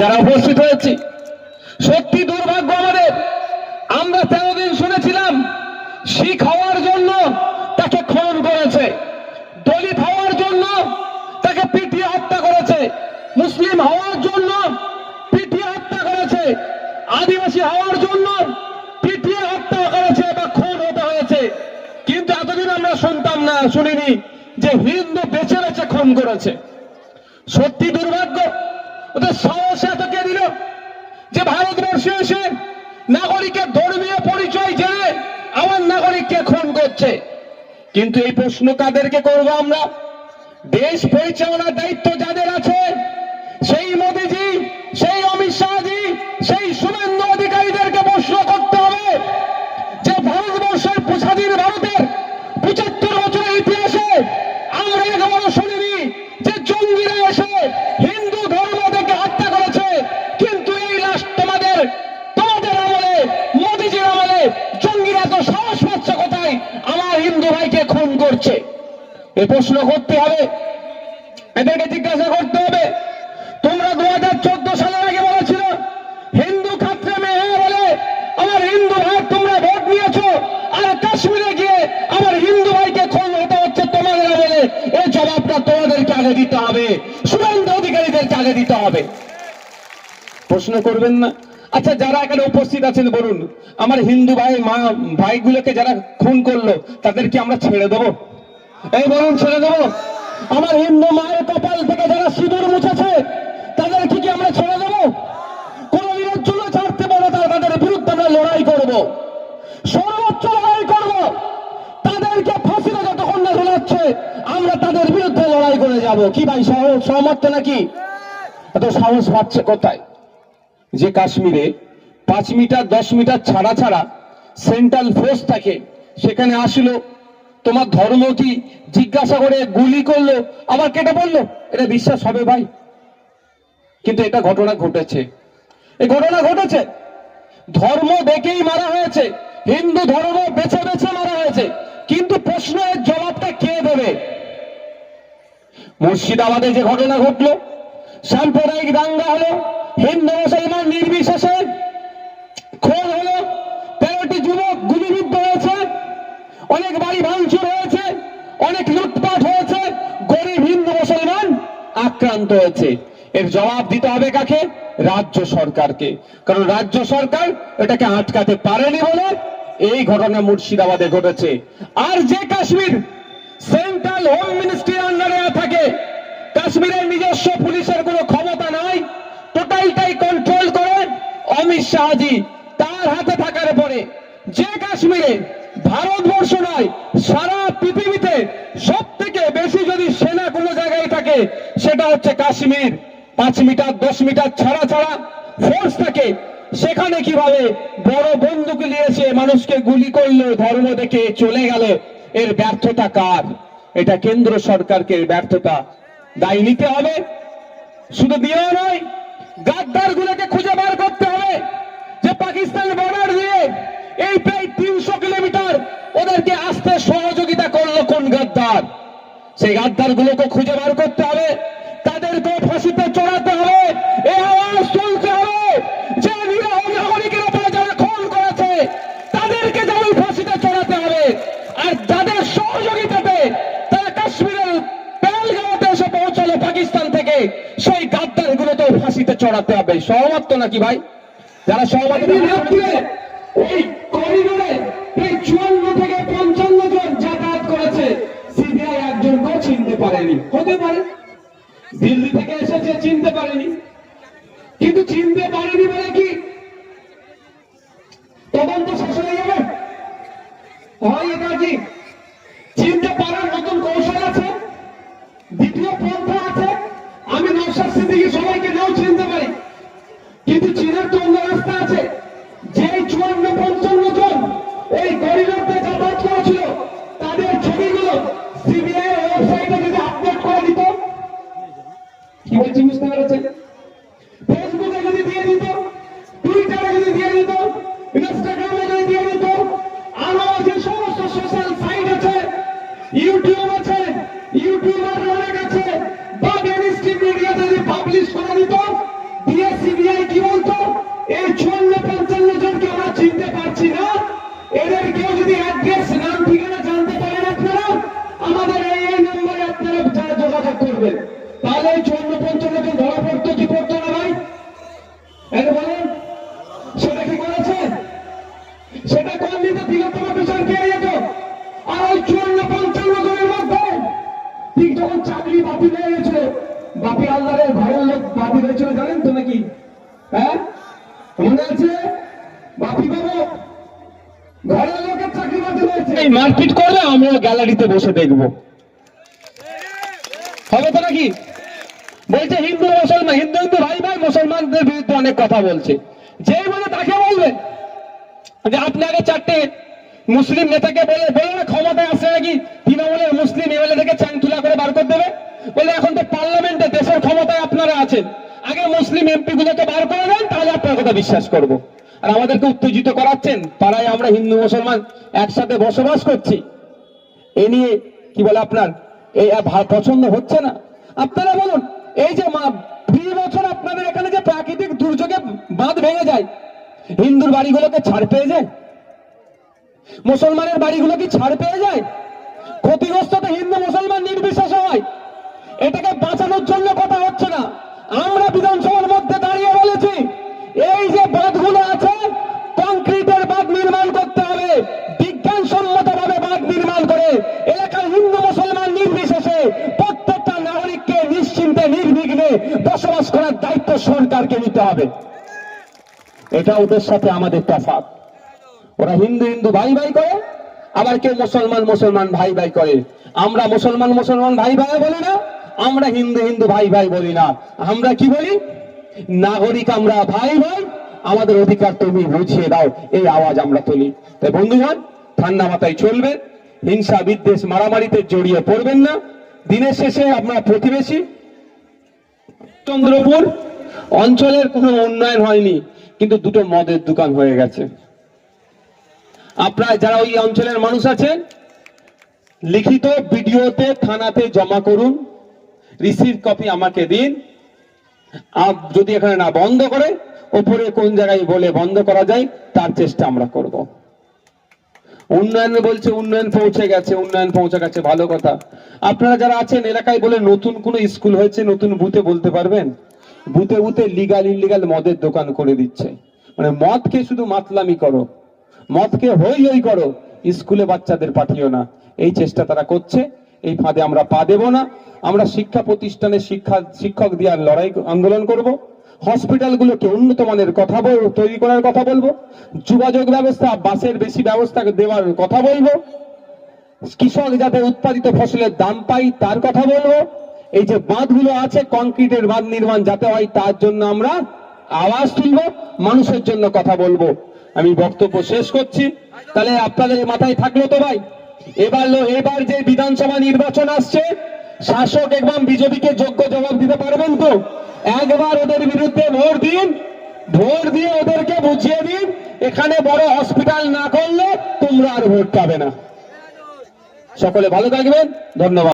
যারা উপস্থিত হয়েছি, সত্যি দুর্ভাগ্য আমাদের। আমরা তেরো দিন শুনেছিলাম, শিখ হওয়ার জন্য তাকে খুন করেছে, দলিত হওয়ার জন্য তাকে পিটিয়ে হত্যা করেছে, মুসলিম হওয়ার জন্য পিটিয়ে হত্যা করেছে, আদিবাসী হওয়ার জন্য পিটিয়ে হত্যা করেছে বা খুন হতে হয়েছে। কিন্তু এতদিন আমরা শুনতাম না, শুনিনি যে হিন্দু বেছে বেছে খুন করেছে। সত্যি দুর্ভাগ্য, ওদের সাহস এত কে দিল যে ভারতবর্ষে এসে নাগরিকের ধর্মীয় পরিচয় জেনে আমার নাগরিককে খুন করছে। কিন্তু এই প্রশ্ন কাদেরকে করব আমরা? দেশ পরিচালনার দায়িত্ব যাদের আছে, সেই মোদিজি, সেই অমিত শাহজি সেই শুভেন্দু অধিকারীদেরকে প্রশ্ন করতে হবে যে ভারতবর্ষের স্বাধীন ভারতের পঁচাত্তর বছরের ইতিহাসে আমরা একবারও শুনিনি যে জঙ্গিরা এসে হিন্দু ধর্ম থেকে হত্যা করেছে কিন্তু এই লাস্ট তোমাদের তোমাদের আমলে মোদিজির আমলে জঙ্গিরা তো সাহস পাচ্ছে কোথায় আমার হিন্দু ভাইকে খুন করছে এ প্রশ্ন করতে হবে। এদেরকে জিজ্ঞাসা করতে হবে, তোমরা দু হাজার চোদ্দ সালের আগে বলেছিল, হিন্দু খাত্রে মেয়ে বলে, আমার হিন্দু ভাই তোমরা ভোট নিয়েছো, আর কাশ্মীরে গিয়ে আমার হিন্দু ভাইকে খুন হতে হচ্ছে তোমাদের বলে এই জবাবটা তোমাদেরকে আগে দিতে হবে সুরেন্দ্র অধিকারীদেরকে আগে দিতে হবে। প্রশ্ন করবেন না? আচ্ছা যারা এখানে উপস্থিত আছেন, বলুন, আমার হিন্দু ভাই, মা, ভাইগুলোকে যারা খুন করল, তাদেরকে আমরা ছেড়ে দেবো? এই বলুন ছেড়ে দেবো। আমার হিন্দু মায়ের কপাল থেকে যারা সিঁদুর মুছেছে তাদেরকে কি আমরা ছেড়ে দেবো। কোনদিনের চুলো ছাড়তে পারব তারা তাদের বিরুদ্ধে আমরা লড়াই করব। সর্বোচ্চ লড়াই করব। তাদেরকে ফাঁসিতে যতক্ষণ না ঝোলাচ্ছে, আমরা তাদের বিরুদ্ধে লড়াই করে যাব। কি ভাই, সহ- সহমত নাকি? এত সাহস পাচ্ছে কোথায়? যে কাশ্মীরে পাঁচ মিটার, দশ মিটার ছাড়া ছাড়া সেন্ট্রাল ফোর্স থাকে, সেখানে আসলো তোমার ধর্ম কি জিজ্ঞাসা করে গুলি করল, আবার কেটে বলল এটা বিশ্বাস হবে ভাই। কিন্তু এটা ঘটনা ঘটেছে। এই ঘটনা ঘটেছে। ধর্ম দেখেই মারা হয়েছে। হিন্দু ধর্ম বেছে বেছে মারা হয়েছে। কিন্তু প্রশ্নের জবাবটা কে দেবে? মুর্শিদাবাদে যে ঘটনা ঘটলো, সাম্প্রদায়িক দাঙ্গা হলো, হিন্দু মুসলমান নির্বিশেষে খুন হলো তেরোটি যুবক গুলিবিদ্ধ হয়েছে অনেক বাড়ি ভাঙচুর হয়েছে অনেক লুটপাট হয়েছে গরিব হিন্দু মুসলমান আক্রান্ত হয়েছে। এর জবাব দিতে হবে কাকে? রাজ্য সরকারকে। কারণ রাজ্য সরকার এটাকে আটকাতে পারেনি বলে এই ঘটনা মুর্শিদাবাদে ঘটেছে। আর যে কাশ্মীর সেন্ট্রাল হোম মিনিস্ট্রির আন্ডারে থাকে, কাশ্মীরের নিজস্ব পুলিশের কোনো ক্ষমতা নাই, টোটালটাই কন্ট্রোল করে অমিত শাহজি তার হাতে থাকার পরে। যে কাশ্মীরে ভারতবর্ষ নয়, সারা পৃথিবীতে সব থেকে বেশি যদি সেনা কোনো জায়গায় থাকে সেটা হচ্ছে কাশ্মীর। পাঁচ মিটার, দশ মিটার ছাড়া ছাড়া ফোর্স থাকে। সেখানে কীভাবে বড় বন্দুক নিয়েছে মানুষকে গুলি করল, ধর্ম দেখে চলে গেল। এর ব্যর্থতা কার? এটা কেন্দ্র সরকারকে ব্যর্থতা দায় নিতে হবে। শুধু দিয়েও নয় গাদ্দার গুলোকে খুঁজে বার করতে হবে যে পাকিস্তান বর্ডার দিয়ে এই প্রায় তিনশো কিলোমিটার ওদেরকে আসতে সহযোগিতা করল কোন গাদ্দার? সেই গাদ্দার গুলোকে খুঁজে বার করতে হবে তাদেরকে ফাঁসিতে চড়াতে হবে এই আওয়াজ তুলতে হবে যে নিরহ নাগরিকের উপরে যারা খুন করেছে তাদেরকে যেমন ফাঁসিতে চড়াতে হবে আর যাদের সহযোগিতাতে তারা কাশ্মীরের পেলগাঁওতে এসে পৌঁছালো পাকিস্তান থেকে সেই গাদ্দার গুলোতেও ফাঁসিতে চড়াতে হবে। সহমত তো নাকি ভাই? যারা সহমত চিনতে পারেনি। হতে পারে। দিল্লি থেকে এসেছে, চিনতে পারেনি। কিন্তু চিনতে পারেনি বলে কি? তদন্ত শেষ হয়ে যাবে। হয় you do চাকরি হয়ে গেছে, বাপি লোক হয়েছিল, জানেন তো নাকি? হ্যাঁ? মনে আছে? বাপি বাবু, ঘরের লোকের চাকরি হয়েছে। এই মারপিট করলে আমরা গ্যালারিতে বসে দেখব। হবে তো নাকি? বলছে হিন্দু মুসলমান, হিন্দু হিন্দু ভাই ভাই মুসলমানদের বিরুদ্ধে অনেক কথা বলছে। যে বলে তাকে বলবেন যে আগে চারটে মুসলিম নেতাকে বলে বলে না ক্ষমতায় আসছে নাকি? তৃণমূলের মুসলিম এমএলএ থেকে চ্যাংতুলা করে বার করে দেবে? বলে, এখন তো পার্লামেন্টে দেশের ক্ষমতায় আপনারা আছেন। আগে মুসলিম এমপি গুলোকে বার করে দেন, তাহলে আপনার কথা বিশ্বাস করব। আর আমাদেরকে উত্তেজিত করাচ্ছেন, পাড়ায় আমরা হিন্দু মুসলমান একসাথে বসবাস করছি। এ নিয়ে কি বলে আপনার এই পছন্দ হচ্ছে না। আপনারা বলুন, এই যে মা- বছর আপনাদের এখানে যে প্রাকৃতিক দুর্যোগে বাঁধ ভেঙে যায়, হিন্দুর বাড়িগুলোকে ছাড় পেয়ে যায়? মুসলমানের বাড়িগুলো কি ছাড় পেয়ে যায়? ক্ষতিগ্রস্ত তো হিন্দু মুসলমান নির্বিশেষে হয়। এটাকে বাঁচানোর জন্য কথা হচ্ছে না। আমরা বিধানসভার মধ্যে দাঁড়িয়ে বলেছি, এই যে বাঁধগুলো আছে, কংক্রিটের বাঁধ নির্মাণ করতে হবে বিজ্ঞানসম্মত ভাবে বাঁধ নির্মাণ করে। এলাকার হিন্দু মুসলমান নির্বিশেষে প্রত্যেকটা নাগরিককে নিশ্চিন্তে, নির্বিঘ্নে বসবাস করার দায়িত্ব সরকারকে নিতে হবে। এটা ওদের সাথে আমাদের তফাৎ। ওরা হিন্দু হিন্দু ভাই ভাই করে, আবার কেউ মুসলমান মুসলমান ভাই ভাই করে। আমরা মুসলমান মুসলমান ভাই ভাই বলি না, আমরা হিন্দু হিন্দু ভাই ভাই বলি না। আমরা কি বলি? নাগরিক আমরা ভাই ভাই, আমাদের অধিকার তুমি বুঝিয়ে দাও, এই আওয়াজ আমরা তুলি। তাই বন্ধুগণ, ঠান্ডা মাথায় চলবে, হিংসা বিদ্বেষ মারামারিতে জড়িয়ে পড়বেন না। দিনের শেষে আপনার প্রতিবেশী, চন্দ্রপুর অঞ্চলের কোনো উন্নয়ন হয়নি, কিন্তু দুটো মদের দোকান হয়ে গেছে। আপনারা যারা ওই অঞ্চলের মানুষ আছেন, লিখিত ভিডিওতে থানাতে জমা করুন রিসিভ কপি আমাকে দিন। যদি এখানে না বন্ধ করে, ওপরে কোন জায়গায় বলে বন্ধ করা যায়, তার চেষ্টা আমরা করব। উন্নয়ন বলছে উন্নয়ন পৌঁছে গেছে, উন্নয়ন পৌঁছে গেছে, ভালো কথা। আপনারা যারা আছেন এলাকায় বলে নতুন কোন স্কুল হয়েছে, নতুন বুথে বলতে পারবেন? বুথে বুথে লিগাল ইনলিগাল মদের দোকান করে দিচ্ছে। মানে মদকে শুধু মাতলামি করো। মদকে হই হই করো, স্কুলে বাচ্চাদের পাঠিও না। এই চেষ্টা তারা করছে, এই ফাঁদে আমরা পা দেব না। আমরা শিক্ষা প্রতিষ্ঠানে শিক্ষা, শিক্ষক দেওয়ার লড়াই আন্দোলন করব। হসপিটালগুলোকে উন্নত মানের কথা তৈরি করার কথা বলব। যোগাযোগ ব্যবস্থা, বাসের বেশি ব্যবস্থা দেওয়ার কথা বলব। কৃষক যাতে উৎপাদিত ফসলের দাম পাই তার কথা বলব। এই যে বাঁধগুলো আছে, কংক্রিটের বাঁধ নির্মাণ যাতে হয়, তার জন্য আমরা আওয়াজ তুলব, মানুষের জন্য কথা বলব। আমি বক্তব্য শেষ করছি। তাহলে আপনাদের মাথায় থাকল তো ভাই? এবার এবার যে বিধানসভা নির্বাচন আসছে, শাসক এবং বিজেপিকে যোগ্য জবাব দিতে পারবেন তো? একবার ওদের বিরুদ্ধে ভোট দিন, ভোট দিয়ে ওদেরকে বুঝিয়ে দিন, এখানে বড় হসপিটাল না করলে তোমরা আর ভোট পাবে না। সকলে ভালো থাকবেন, ধন্যবাদ।